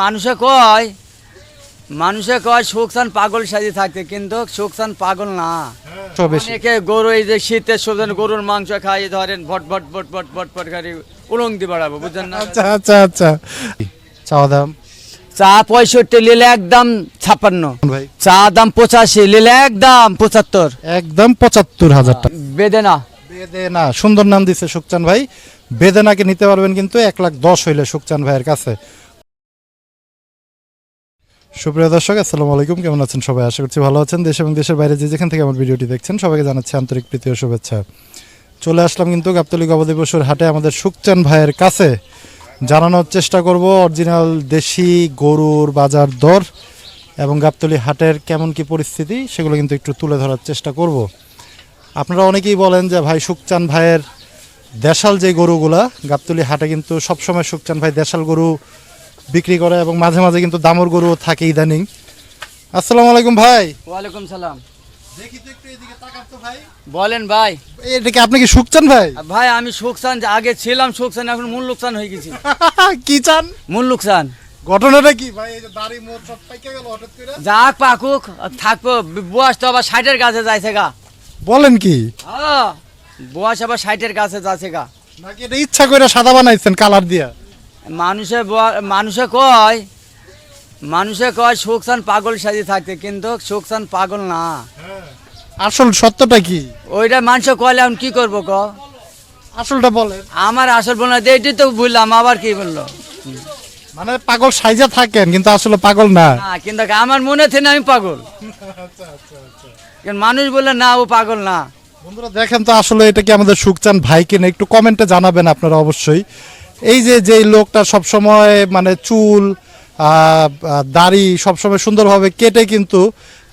মানুষে কয় মানুষে কয় সুখসান পাগল সাজি থাকতে কিন্তু সুখসান পাগল না। অনেকে গরু এই যে শীতের সোজেন গরুর মাংস খাই ধরেন ভট ভট ভট ভট ভট ভট খালি উলঙ্গি বাড়াবো বুঝছেন না? আচ্ছা আচ্ছা আচ্ছা। চাওয়া দাম? চা পঁয়ষট্টি লিলে একদম ছাপ্পান্ন। ভাই? চা দাম পঁচাশি লিলে একদম পঁচাত্তর। একদম পঁচাত্তর হাজার টাকা। বেদেনা। বেদেনা সুন্দর নাম দিছে সুকচান ভাই। বেদেনাকে নিতে পারবেন কিন্তু এক লাখ দশ হইলে সুকচান ভাইয়ের কাছে। সুপ্রিয় দর্শক, আসসালামু আলাইকুম। কেমন আছেন সবাই? আশা করছি ভালো আছেন। দেশ এবং দেশের বাইরে যে যেখান থেকে আমার ভিডিওটি দেখছেন, সবাইকে জানাচ্ছি আন্তরিক প্রীতি ও শুভেচ্ছা। চলে আসলাম কিন্তু গাবতলী গবাদি পশুর হাটে আমাদের সুকচান ভাইয়ের কাছে। জানানোর চেষ্টা করব, অরিজিনাল দেশি গরুর বাজার দর এবং গাবতলি হাটের কেমন কি পরিস্থিতি, সেগুলো কিন্তু একটু তুলে ধরার চেষ্টা করব। আপনারা অনেকেই বলেন যে, ভাই, সুকচান ভাইয়ের দেশাল যে গরুগুলা, গাবতলি হাটে কিন্তু সবসময় সুকচান ভাই দেশাল গরু বিক্রি করে এবং মাঝে মাঝে কিন্তু দামর গরুও থাকে ইদানিং। আসসালামু আলাইকুম ভাই। ওয়ালাইকুম সালাম। বলেন ভাই। এটা কি আপনি কি সুকচান ভাই? ভাই আমি সুখসান আগে ছিলাম সুখসান এখন মূল লোকসান হয়ে গেছি। কি চান? মূল লোকসান। ঘটনাটা কি? ভাই এই যে দাড়ি মোট সব পাইকে গেল হঠাৎ করে। যাক পাকুক থাকব। বয়স তো আবার ষাটের কাছে যাইছে গা। বলেন কি? হ্যাঁ, বয়স আবার ষাটের কাছে যাচ্ছে গা। নাকি এটা ইচ্ছা করে সাদা বানাইছেন কালার দিয়া? মানুষে মানুষে কয় মানুষে কয় সুখ সুখসান পাগল সাজি থাকতে কিন্তু সুখ সুখসান পাগল না। আসল সত্যটা কি? ওইটা মানুষে কয়লে এখন কি করব ক? আসলটা বলে আমার আসল বল না এইটাই তো বুঝলাম আবার কি বলল? মানে পাগল সাইজা থাকেন কিন্তু আসলে পাগল না। কিন্তু আমার মনে থেকে আমি পাগল। কিন্তু মানুষ বলে না ও পাগল না। বন্ধুরা দেখেন তো আসলে এটা কি আমাদের সুকচান ভাই কিনা একটু কমেন্টে জানাবেন আপনারা অবশ্যই। এই যে যে লোকটা সব সময় মানে চুল দাড়ি সবসময় সুন্দরভাবে কেটে কিন্তু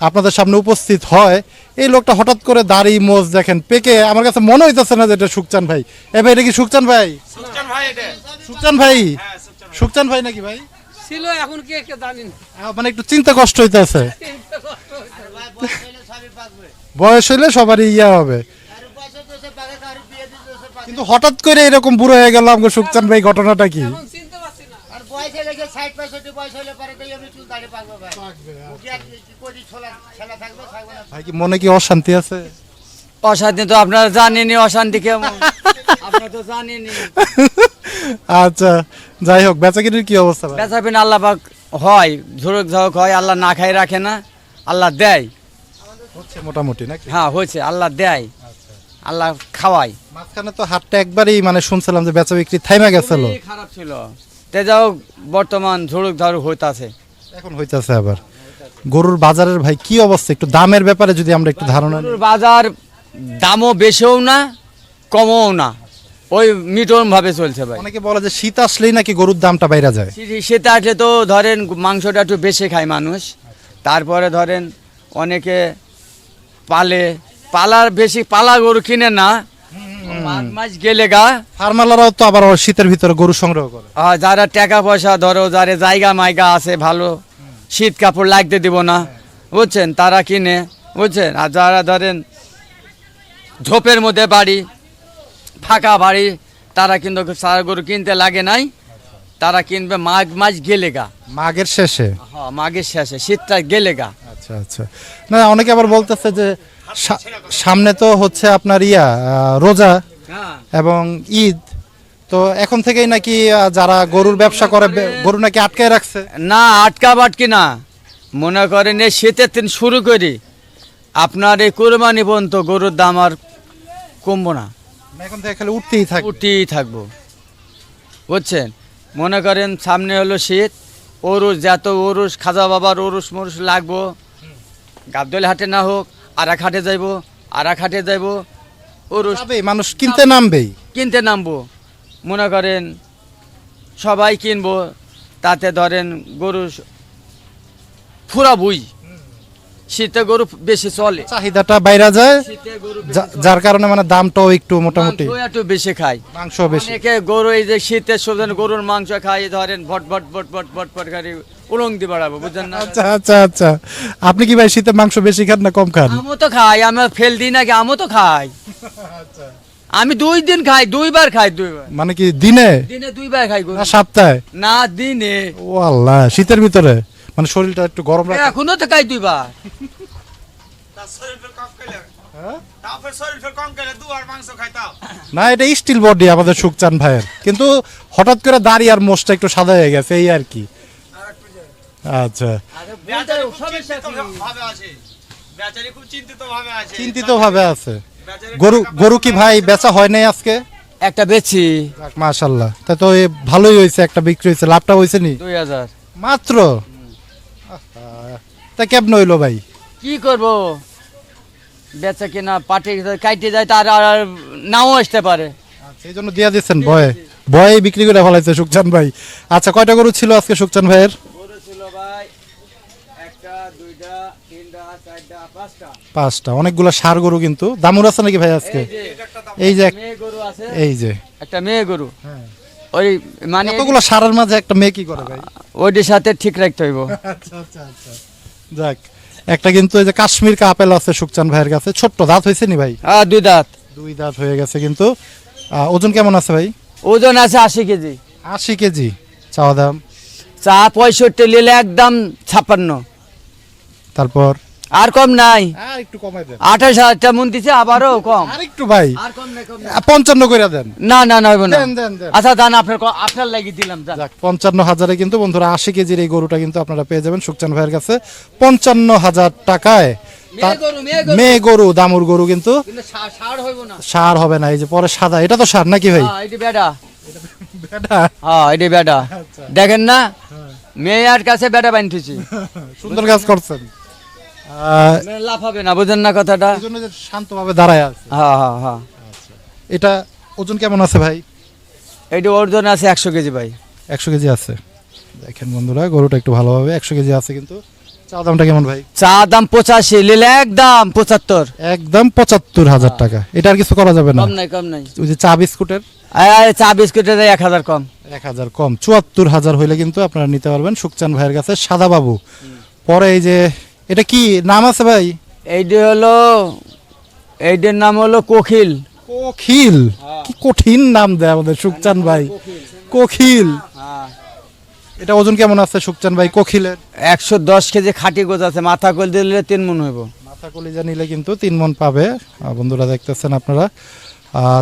আপনাদের সামনে উপস্থিত হয়। এই লোকটা হঠাৎ করে দাড়ি মোজ দেখেন পেকে আমার কাছে মনে হইতেছে না যে এটা সুকচান ভাই। এ ভাই এটা কি সুকচান ভাই? সুকচান ভাই সুকচান ভাই? নাকি ভাই? ছিল এখন কে কে জানি না। আহ, মানে একটু চিন্তা কষ্ট হইতেছে। বয়স হইলে সবারই ইয়া হবে। কিন্তু হঠাৎ করে এরকম বুড়ো হয়ে গেল আমাকে সুকচান ভাই ঘটনাটা কি? না। ভাই। কি করি ছোলা ছেলা থাকবে থাকবে না। ভাই কি মনে কি অশান্তি আছে? অশান্তি তো আপনারা জানেনি অশান্তি কেমন? আপনারা তো জানেনি আচ্ছা যাই হোক বেচাকিরির কি অবস্থা ভাই? আল্লাহ পাক হয় ঝুরক ঝাউক হয় আল্লাহ না খাই রাখে না আল্লাহ দেয়। হচ্ছে মোটামুটি নাকি? হ্যাঁ হয়েছে আল্লাহ দেয়। আল্লাহ খাওয়াই মাঝখানে তো হাটটা একবারই মানে শুনছিলাম যে বেচা বিক্রি থাইমা গেছিল খারাপ ছিল। তে যাও বর্তমান ঝুড়ুক ঝাড়ুক হইতাছে। এখন হইতাছে আবার। গরুর বাজারের ভাই কি অবস্থা? একটু দামের ব্যাপারে যদি আমরা একটু ধারণা গরুর বাজার দামও বেশিও না কমও না। ওই মিটন ভাবে চলছে ভাই। অনেকে বলে যে শীত আসলেই নাকি গরুর দামটা বাইরে যায়। শীত- আসলে তো ধরেন মাংসটা একটু বেশি খায় মানুষ। তারপরে ধরেন অনেকে পালে পালার বেশি পালা গরু কিনে না। মাঘ মাস গেলে গা। ফার্মালারাও তো আবার শীতের ভিতরে গরু সংগ্রহ করে। আর যারা টাকা পয়সা ধরো যারা জায়গা মাইগা আছে ভালো শীত কাপড় লাগতে দিব না। বুঝছেন? তারা কিনে বুঝছেন? আর যারা ধরেন ঝোপের মধ্যে বাড়ি ফাঁকা বাড়ি তারা কিন্তু সারা গরু কিনতে লাগে নাই। তারা কিনবে মাঘ মাস গেলে গা। মাঘের শেষে? হ্যাঁ মাঘের শেষে শীতটা গেলে গা। আচ্ছা আচ্ছা। না অনেকে আবার বলতেছে যে সামনে তো হচ্ছে আপনার ইয়া রোজা এবং ঈদ। তো এখন থেকেই নাকি যারা গরুর ব্যবসা করে গরু নাকি আটকায় রাখছে? না আটকা বাটকি না? মনে করেন এই শীতের দিন শুরু করি আপনার এই কোরবানি পর্যন্ত গরুর দাম আর কমবো না। এখন থেকে খালি উঠতেই থাকে উঠতেই থাকব। বুঝছেন? মনে করেন সামনে হলো শীত ওরুস যত ওরুস খাজা বাবার ওরুস মরুস লাগবো গাবদল হাটে না হোক আর এক হাটে যাইবো। আর এক হাটে যাইবো ওরুস মানুষ কিনতে নামবেই। কিনতে নামবো। মনে করেন সবাই কিনবো তাতে ধরেন গরু ফুরা বুই শীতে গরু বেশি চলে। চাহিদাটা বাইরে যায় যার কারণে মানে দামটাও একটু মোটামুটি একটু বেশি খায় মাংস বেশি। গরু এই যে শীতের সোজেন গরুর মাংস খাই ধরেন ভট ভট ভট ভট ভট ভট খালি উলঙ্গি বাড়াবো বুঝছেন না? আচ্ছা আচ্ছা আচ্ছা। আপনি কি ভাই শীতে মাংস বেশি খান না কম খান? আমও তো খাই আমি ফেল দিই নাকি আমও তো খাই। আমি দুই দিন খাই দুইবার খাই দুইবার। মানে কি দিনে? দিনে দুইবার খাই গরু। না সপ্তাহে? না দিনে। ও আল্লাহ শীতের ভিতরে? মানে শরীরটা একটু গরম রাখে এখনও তো খাই দুইবার। না এটা স্টিল বডি আমাদের সুকচান ভাইয়ের। কিন্তু হঠাৎ করে দাড়ি আর মোষটা একটু সাদা হয়ে গেছে এই আর কি। আচ্ছা। চিন্তিত ভাবে আছে বেচারি খুব চিন্তিত ভাবে আছে। চিন্তিত ভাবে আছে। বেচারি গরু গরু কি ভাই বেচা হয় নাই আজকে? একটা বেচি। মাশাল্লাহ। তা তো ভালোই হয়েছে একটা বিক্রি হয়েছে। লাভটা হয়েছে নি? দুই হাজার। মাত্র? তা কেমন হইল ভাই? কি করব? বেচা কিনা পাটি কাইটে যায় তার আর নাও আসতে পারে। সেই জন্য দিয়া দিচ্ছেন ভয়ে। ভয়ে বিক্রি করে ফেলাইছে সুকচান ভাই। আচ্ছা কয়টা গরু ছিল আজকে সুকচান ভাইয়ের গরু ছিল ভাই একটা দুইটা তিনটা চারটা পাঁচটা। অনেকগুলো সার গরু কিন্তু। দামুর আছে নাকি ভাই আজকে? এই যে গরু আছে। এই যে। একটা মেয়ে গরু। ওই মানে কতগুলো সারের মাঝে একটা মেয়ে কি করে ভাই? ওইটির সাথে ঠিক রাখতে হইব। আচ্ছা আচ্ছা আচ্ছা। যাক। একটা কিন্তু এই যে কাশ্মীর কা আপেল আছে সুকচান ভাইয়ের কাছে। ছোট্ট দাঁত হয়েছে নি ভাই? আর দুই দাঁত। দুই দাঁত হয়ে গেছে কিন্তু। ওজন কেমন আছে ভাই? ওজন আছে আশি কেজি। আশি কেজি। চাওয়া দাম? চা পঁয়ষট্টি নিলে একদম ছাপ্পান্ন। তারপর? আর কম নাই। আর একটু কমাই দেন। আঠাশ হাজারটা মন দিছে আবারও কম। আর একটু ভাই আর কম নাই কম পঞ্চান্ন করে দেন। না না না আচ্ছা দান আপনার আপনার লাগি দিলাম যাক পঞ্চান্ন হাজারে কিন্তু বন্ধুরা আশি কেজির এই গরুটা কিন্তু আপনারা পেয়ে যাবেন সুকচান ভাইয়ের কাছে। পঞ্চান্ন হাজার টাকায় মেয়ে গরু, মেয়ে গরু। দামুর গরু কিন্তু সার হবে না এই যে পরে সাদা এটা তো সার নাকি ভাই? হ্যাঁ, বেটা হ্যাঁ এটি বেটা দেখেন না মেয়ের কাছে বেটা বানিয়েছি সুন্দর কাজ করছেন। আহ, লাভ হবে না বুঝেন না কথাটা? এই জন্য যে শান্তভাবে দাঁড়ায় আছে। হ্যাঁ হ্যাঁ হ্যাঁ এটা ওজন কেমন আছে ভাই? এটি ওজন আছে একশো কেজি ভাই। একশো কেজি আছে। দেখেন বন্ধুরা গরুটা একটু ভালোভাবে একশো কেজি আছে কিন্তু চা দামটা কেমন ভাই? চা দাম পঁচাশি নিলে একদম পঁচাত্তর। একদম পঁচাত্তর হাজার টাকা। এটা আর কিছু করা যাবে না। কম নাই কম নাই। ওই যে চা বিস্কুটের? চা বিস্কুটের এক হাজার কম। এক হাজার কম। চুয়াত্তর হাজার হইলে কিন্তু আপনারা নিতে পারবেন সুকচান ভাইয়ের কাছে সাদা বাবু পরে এই যে এটা কি নাম আছে ভাই? এইটি হলো এইটির নাম হলো কোকিল। কোখিল কি কঠিন নাম দেয় আমাদের সুকচান ভাই। কোখিল এটা ওজন কেমন আছে সুকচান ভাই? কোখিলের একশো দশ কেজি খাটি গোছ আছে মাথা কল দিলে তিন মন হইব। মাথা কলিজা নিলে কিন্তু তিন মন পাবে। বন্ধুরা দেখতেছেন আপনারা।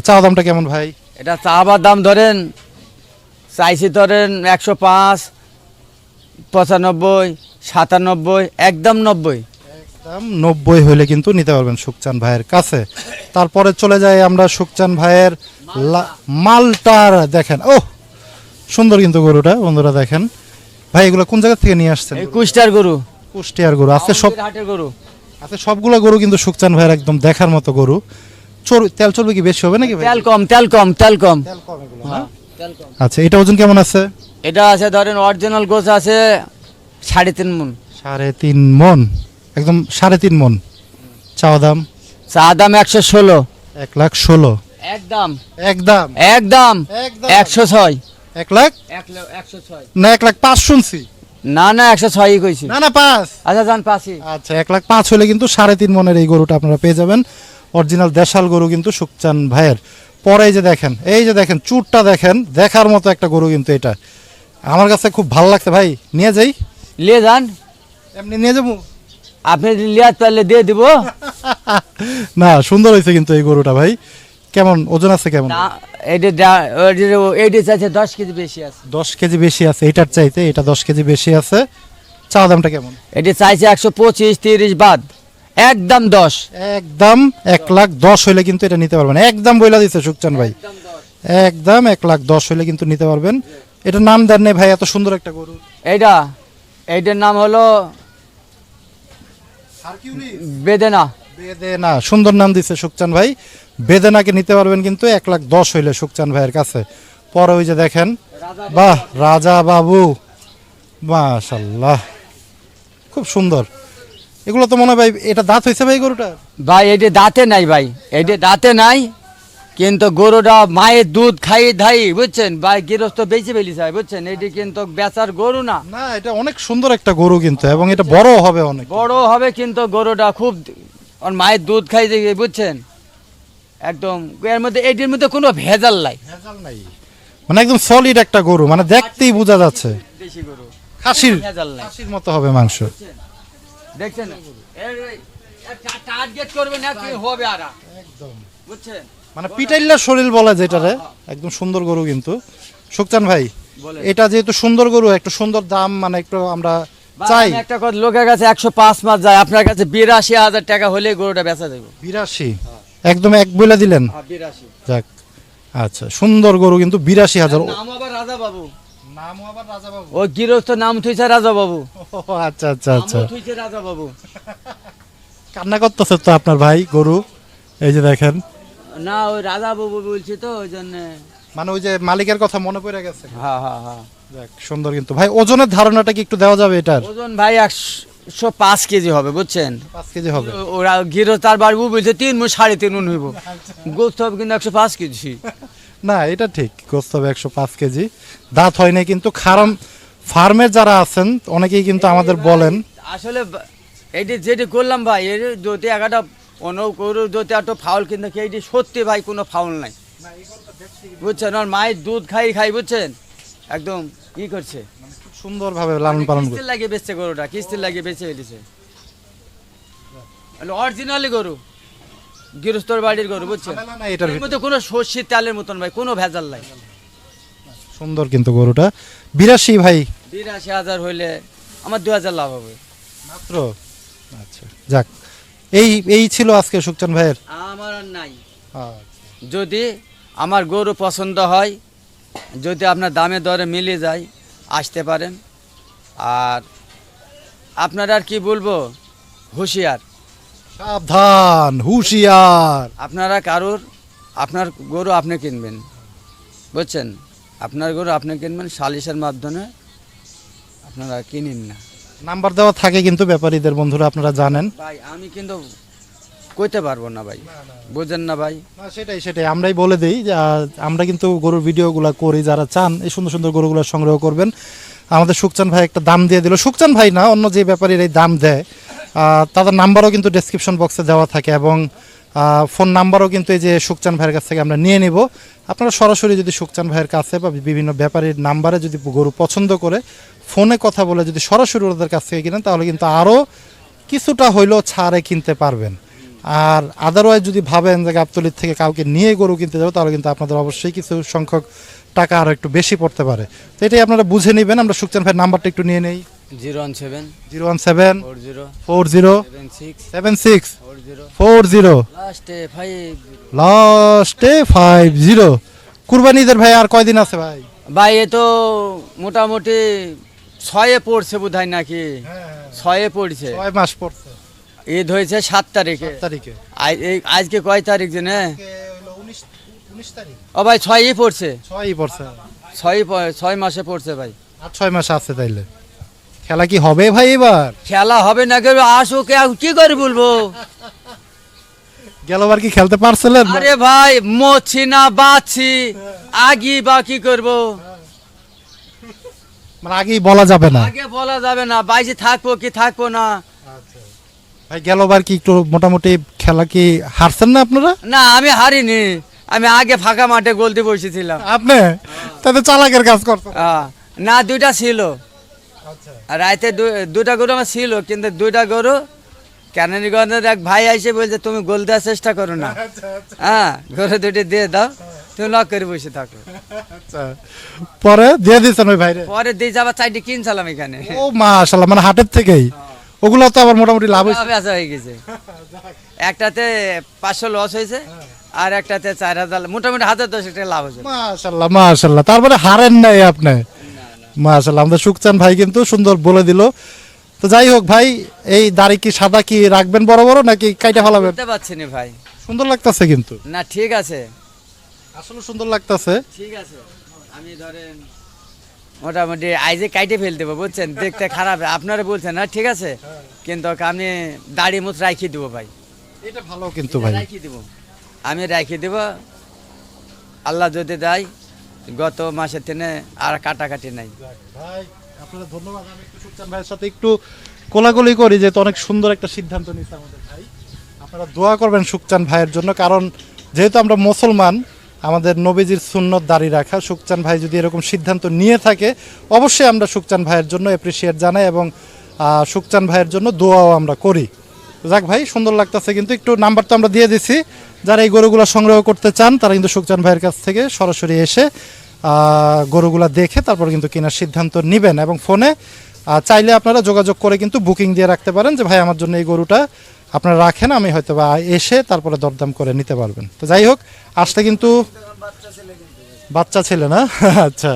চা দামটা কেমন ভাই? এটা চা আবার দাম ধরেন চাইছি ধরেন একশো পাঁচ পঁচানব্বই। সাতানব্বই একদম নব্বই। দাম নব্বই হইলে কিন্তু নিতে পারবেন সুকচান ভাইয়ের কাছে। তারপরে চলে যাই আমরা সুকচান ভাইয়ের মালটার দেখেন। ও সুন্দর কিন্তু গরুটা বন্ধুরা দেখেন। ভাই এগুলো কোন জায়গা থেকে নিয়ে আসছেন? এই কুষ্টার গরু। কুষ্টিয়ার গরু। আজকে সব হাটের গরু। আজকে সবগুলো গরু কিন্তু সুকচান ভাইয়ের একদম দেখার মতো গরু। চর- তেল চর্বি কি বেশি হবে নাকি তেল কম তেল কম তেল কম? তেল কম আচ্ছা এটা ওজন কেমন আছে? এটা আছে ধরেন অরিজিনাল গোছ আছে সাড়ে তিন মন। সাড়ে তিন মন। একদম সাড়ে তিন মন। চাওয়া দাম? চা দাম একশো ষোলো। এক লাখ ষোলো। একদম একদম একদম একশো ছয়। এক লাখ? একশো ছয়। না এক লাখ পাঁচ শুনছি। না না একশো ছয়ই কইছি। না না পাঁচ। আচ্ছা যান পাশি আচ্ছা এক লাখ পাঁচ হলে কিন্তু সাড়ে তিন মনের এই গরুটা আপনারা পেয়ে যাবেন। অরিজিনাল দেশাল গরু কিন্তু সুকচান ভাইয়ের। পরে যে দেখেন এই যে দেখেন চুরটা দেখেন দেখার মতো একটা গরু কিন্তু এটা। আমার কাছে খুব ভালো লাগছে ভাই। নিয়ে যাই। লিয়ে যান। এমনি নিয়ে যাব। আপনি লিয়াত পারলে দিয়ে দিব। না সুন্দর হয়েছে কিন্তু এই গরুটা ভাই। কেমন ওজন আছে কেমন? এইটি চাইছে দশ কেজি বেশি আছে। দশ কেজি বেশি আছে এটার চাইতে এটা দশ কেজি বেশি আছে। চা দামটা কেমন? এটি চাইছে একশো পঁচিশ তিরিশ বাদ। একদম দশ। একদম এক লাখ দশ হইলে কিন্তু এটা নিতে পারবেন। একদম বইলা দিচ্ছে সুকচান ভাই। একদম এক লাখ দশ হইলে কিন্তু নিতে পারবেন। এটা নাম দেন নেই ভাই এত সুন্দর একটা গরু। এইটা এইটার নাম হলো বেদেনা। বেদেনা সুন্দর নাম দিছে সুকচান ভাই। বেদেনাকে নিতে পারবেন কিন্তু এক লাখ দশ হইলে সুকচান ভাইয়ের কাছে। পরে ওই যে দেখেন বাহ রাজা বাবু। মাশাল্লাহ খুব সুন্দর। এগুলো তো মনে হয় ভাই এটা দাঁত হয়েছে ভাই গরুটা ভাই এটি দাঁতে নাই ভাই এটি দাঁতে নাই। কিন্তু গরুটা মায়ের দুধ খাই ধাই বুঝছেন? ভাই গৃহস্থ বেঁচে ফেলি চাই বুঝছেন? এটি কিন্তু বেচার গরু না। না এটা অনেক সুন্দর একটা গরু কিন্তু এবং এটা বড় হবে অনেক। বড় হবে কিন্তু গরুটা খুব ওর মায়ের দুধ খাই দেখি বুঝছেন? একদম এর মধ্যে এটির মধ্যে কোনো ভেজাল নাই। ভেজাল নাই। মানে একদম সলিড একটা গরু মানে দেখতেই বোঝা যাচ্ছে। দেশি গরু। খাসির ভেজাল নাই। খাসির মতো হবে মাংস। দেখছেন? টার্গেট করবেন না কি হবে আর? একদম। বুঝছেন? মানে পিটাইল্লা শরীর বলে যেটারে একদম সুন্দর গরু কিন্তু। সুকচান ভাই এটা যেহেতু সুন্দর গরু একটু সুন্দর দাম মানে একটু আমরা চাই। একটা কথা লোকের কাছে একশো পাঁচ মাস যায় আপনার কাছে বিরাশি হাজার টাকা হলে গরুটা বেচা দেবো বিরাশি? একদম এক বলে দিলেন? বিরাশি। যাক আচ্ছা সুন্দর গরু কিন্তু বিরাশি হাজার। রাজা বাবু নাম আবার রাজা বাবু ও গৃহস্থ নাম থুইছে রাজা বাবু আচ্ছা আচ্ছা আচ্ছা। থুইছে রাজা বাবু কান্না করতেছে তো আপনার ভাই গরু। এই যে দেখেন না ওই রাজা বাবু বলছি তো ওই জন্য। মানে ওই যে মালিকের কথা মনে পড়ে গেছে? হ্যাঁ হ্যাঁ হ্যাঁ যাক সুন্দর কিন্তু। ভাই ওজনের ধারণাটা কি একটু দেওয়া যাবে এটার? ওজন ভাই একশো পাঁচ কেজি হবে বুঝছেন? পাঁচ কেজি হবে। ওরা গিরো তার বাড়ি বলছে তিন মুন সাড়ে তিন মুন হইব। গোস্ত হবে কিন্তু একশো পাঁচ কেজি। না এটা ঠিক। গোস্ত হবে একশো পাঁচ কেজি। দাঁত হয় নাই কিন্তু খারাম। ফার্মের যারা আছেন অনেকেই কিন্তু আমাদের বলেন। আসলে এইটি যেটি করলাম ভাই এর যদি একটা অন্য গরু যদি একটা ফাউল কিন্তু এইটি সত্যি ভাই কোনো ফাউল নাই। বুঝছেন? আর মায়ের দুধ খাই খাই বুঝছেন? একদম ই করছে। সুন্দরভাবে লালন পালন কিস্তির লাগিয়ে বেচছে গরুটা? কিস্তির লাগিয়ে বেচে ফেলেছে অরিজিনালি গরু। গৃহস্থর বাড়ির গরু বুঝছেন? এটার মধ্যে কোনো সর্ষে তেলের মতন ভাই কোনো ভেজাল নাই। সুন্দর কিন্তু গরুটা। বিরাশি ভাই। বিরাশি হাজার হইলে আমার দু হাজার লাভ হবে। মাত্র? আচ্ছা যাক। এই এই ছিল আজকে সুকচান ভাইয়ের? আমার আর নাই। আচ্ছা। যদি আমার গরু পছন্দ হয় যদি আপনার দামে দরে মিলে যায় আসতে পারেন। আর আপনার আর কি বলব? হুঁশিয়ার। সাবধান হুঁশিয়ার। আপনারা কারোর আপনার গরু আপনি কিনবেন। বুঝছেন? আপনার গরু আপনি কিনবেন সালিশের মাধ্যমে আপনারা কিনেন না। নাম্বার দেওয়া থাকে কিন্তু ব্যাপারীদের বন্ধুরা আপনারা জানেন। ভাই আমি কিন্তু কইতে পারব না ভাই। বুঝেন না ভাই। না সেটাই সেটাই। আমরাই বলে দিই যে আমরা কিন্তু গরুর ভিডিওগুলো করি যারা চান এই সুন্দর সুন্দর গরুগুলো সংগ্রহ করবেন। আমাদের সুকচান ভাই একটা দাম দিয়ে দিল। সুকচান ভাই না অন্য যে ব্যাপারীর এই দাম দেয় তাদের নাম্বারও কিন্তু ডেসক্রিপশন বক্সে দেওয়া থাকে এবং ফোন নাম্বারও কিন্তু এই যে সুকচান ভাইয়ের কাছ থেকে আমরা নিয়ে নিব। আপনারা সরাসরি যদি সুকচান ভাইয়ের কাছে বা বিভিন্ন ব্যাপারীর নাম্বারে যদি গরু পছন্দ করে ফোনে কথা বলে যদি সরাসরি ওদের কাছ থেকে কিনেন, তাহলে কিন্তু আরও কিছুটা হইলেও ছাড়ে কিনতে পারবেন। আর আদারওয়াইজ যদি ভাবেন যে গাবতলির থেকে কাউকে নিয়ে গরু কিনতে যাব, তাহলে কিন্তু আপনাদের অবশ্যই কিছু সংখ্যক টাকা আরও একটু বেশি পড়তে পারে। তো এটাই আপনারা বুঝে নেবেন। আমরা সুকচান ভাইয়ের নাম্বারটা একটু নিয়ে নেই। Zero one seven. Zero one seven. Four zero. Four zero. Seven six. Four zero. Zero. লাস্টে ফাইভ জিরো। কুরবানি ঈদের ভাই আর কয়দিন আছে ভাই? ভাই এ তো মোটামুটি ছয়ে পড়ছে বোধ হয়। নাকি ছয়ে পড়ছে। ছয় মাস পড়ছে। ঈদ হয়েছে সাত তারিখে। তারিখে। আজ- এই- আজকে কয় তারিখ জেনে? ও ভাই ছয়ই পড়ছে। ছয়ই পড়ছে। ছয় মাসে পড়ছে ভাই। আর ছয় মাস আছে তাইলে। খেলা কি হবে ভাই এবার? খেলা হবে না কেউ আসুক আর কি করে বলব? গেলবার কি খেলতে পারছিলেন? আরে ভাই মরছি না বাঁচছি। আগি বা কি করব? মানে আগেই বলা যাবে না। আগে বলা যাবে না বাইরে থাকব কি থাকব না। ভাই গেলবার কি একটু মোটামুটি খেলা কি হারছেন না আপনারা? না আমি হারিনি। আমি আগে ফাঁকা মাঠে গোলতে বসেছিলাম। আপনি? তাতে চালাকের কাজ করছেন আহ, না দুইটা ছিল। আর রাইতে দু- দুইটা গরু আমার ছিল কিন্তু দুইটা গরু ক্যানারিগঞ্জের এক ভাই এসে বলছে তুমি গোল দেওয়ার চেষ্টা করো না। হ্যাঁ গরু দুটি দিয়ে দাও তুমি লক করে বসে থাকো। আচ্ছা। পরে দিয়ে দিয়েছেন ওই ভাইরে? পরে দিয়ে যাবার চাইটি কিনছিলাম এখানে। ও মাশাআল্লাহ মানে হাটের থেকেই। ওগুলো তো আবার মোটামুটি লাভ হয়েছে। হয়ে গেছে। একটাতে পাঁচশো লস হয়েছে আর একটাতে চার হাজার মোটামুটি হাজার দশ টাকা লাভ হয়েছে। মাশাআল্লাহ মাশাআল্লাহ। তারপরে হারেন নাই আপনি। মাশাআল্লাহ আমাদের সুকচান ভাই কিন্তু সুন্দর বলে দিল। তো যাই হোক ভাই এই দাড়ি কি সাদা কি রাখবেন বড় বড় নাকি কাইটা ফেলাবেন? বুঝতে পারছি না ভাই। সুন্দর লাগতাছে কিন্তু। না ঠিক আছে। আসলে সুন্দর লাগতাছে। ঠিক আছে। আমি ধরেন মোটামুটি আইজে কাইটে ফেল দেবো বুঝছেন? দেখতে খারাপ। আপনারা বলছেন না ঠিক আছে। কিন্তু আমি দাড়ি মুখ রাখি দেবো ভাই। এটা ভালো কিন্তু ভাই। রাখি দেবো। আমি রাখি দেবো। আল্লাহ যদি দেয় গত মাসের থেকে আর কাটাকাটি নাই। ভাই, আপনারা ধন্যবাদ। আমি একটু সুকচান ভাইয়ের সাথে একটু কোলাকুলি করি, যেহেতু অনেক সুন্দর একটা সিদ্ধান্ত নিচ্ছে আমাদের ভাই। আপনারা দোয়া করবেন সুকচান ভাইয়ের জন্য, কারণ যেহেতু আমরা মুসলমান, আমাদের নবীজির সুন্নত দাঁড়ি রাখা সুকচান ভাই যদি এরকম সিদ্ধান্ত নিয়ে থাকে, অবশ্যই আমরা সুকচান ভাইয়ের জন্য অ্যাপ্রিসিয়েট জানাই এবং সুকচান ভাইয়ের জন্য দোয়াও আমরা করি। যাক ভাই, সুন্দর লাগতেছে, কিন্তু একটু নাম্বার তো আমরা দিয়ে দিছি। যারা এই গরুগুলো সংগ্রহ করতে চান, তারা কিন্তু সুকচান ভাইয়ের কাছ থেকে সরাসরি এসে গরুগুলা দেখে তারপর কিন্তু কেনার সিদ্ধান্ত নেবেন এবং ফোনে চাইলে আপনারা যোগাযোগ করে কিন্তু বুকিং দিয়ে রাখতে পারেন যে, ভাই, আমার জন্য এই গরুটা আপনারা রাখেন, আমি হয়তো বা এসে তারপরে দরদাম করে নিতে পারবেন। তো যাই হোক আসতে কিন্তু বাচ্চা ছেলে না? আচ্ছা।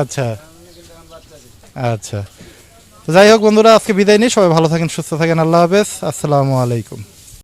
আচ্ছা। আচ্ছা। তো যাই হোক বন্ধুরা, আজকে বিদায় নিই। সবাই ভালো থাকেন, সুস্থ থাকেন। আল্লাহ হাফেজ। আসসালামু আলাইকুম।